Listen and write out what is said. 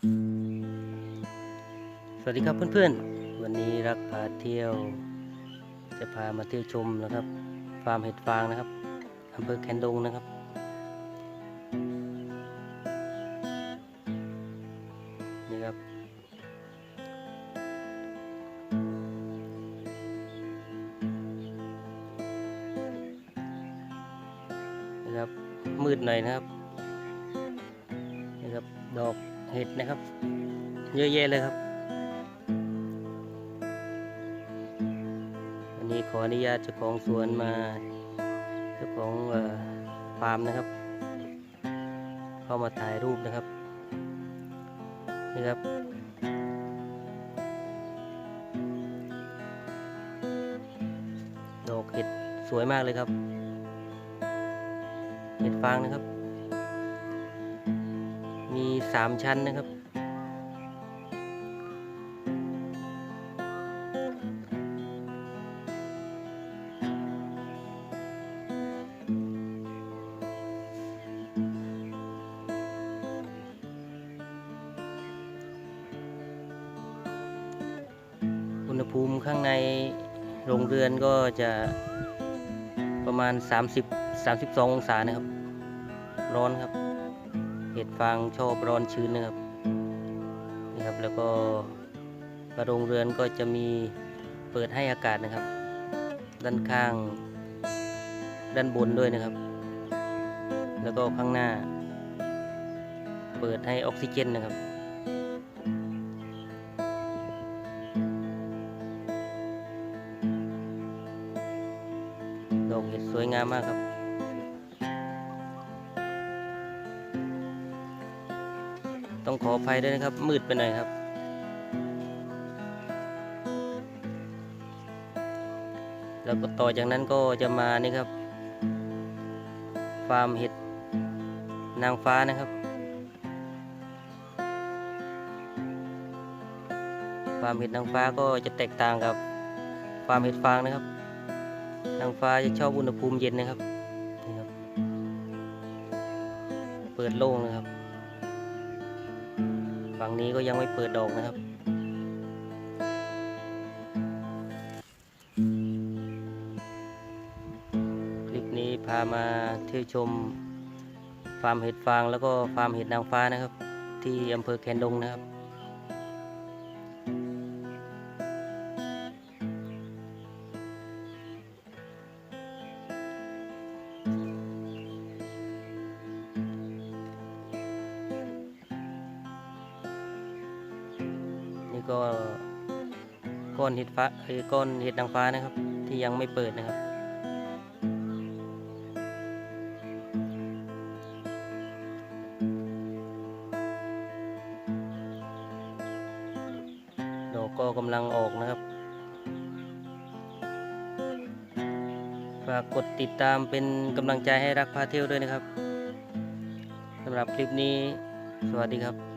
สวัสดีครับเพื่อนๆ วันนี้รักพาเที่ยว จะพามาเที่ยวชมนะครับ ฟาร์มเห็ดฟางนะครับอำเภอแคนดงนะครับ นี่ครับนี่ครับ มืดหน่อยนะครับ นี่ครับ ดอก เห็ดนะครับ เยอะแยะเลยครับ วันนี้ขออนุญาตเจ้าของสวนมาเจ้าของฟาร์มนะครับ เข้ามาถ่ายรูปนะครับนี่ครับดอกเห็ดสวยมากเลยครับ เห็ดฟางนะครับ มีสามชั้นนะครับ อุณหภูมิข้างในโรงเรือนก็จะประมาณ 30 32 องศานะครับ ร้อนครับ ห็ดฟางชอบร้อนชื้นนะครับนี่ครับแล้วก็กระโรงเรือนก็จะมีเปิดให้อากาศนะครับ ด้านข้าง ด้านบนด้วยนะครับ แล้วก็ข้างหน้า เปิดให้ออกซิเจนนะครับดอกเห็ดสวยงามมากครับ ต้องขออภัยด้วยนะครับ มืดไปหน่อยครับ แล้วก็ต่อจากนั้นก็จะมานี่ครับ ฟาร์มเห็ดนางฟ้านะครับฟาร์มเห็ดนางฟ้าก็จะแตกต่างกับฟาร์มเห็ดฟางนะครับนางฟ้าจะชอบอุณหภูมิเย็นนะครับนี่ครับ เปิดโล่งนะครับ ฝั่งนี้ก็ยังไม่เปิดดอกนะครับ คลิปนี้พามาเที่ยวชมฟาร์มเห็ดฟางแล้วก็ฟาร์มเห็ดนางฟ้านะครับ ที่อำเภอแคนดงนะครับ ก็ก้อนเห็ดฟ้าเอ้ยก้อนเห็ดนางฟ้านะครับ ที่ยังไม่เปิดนะครับ ดอกก็กำลังออกนะครับฝากกดติดตามเป็นกำลังใจให้รักพาเที่ยวด้วยนะครับสำหรับคลิปนี้ สวัสดีครับ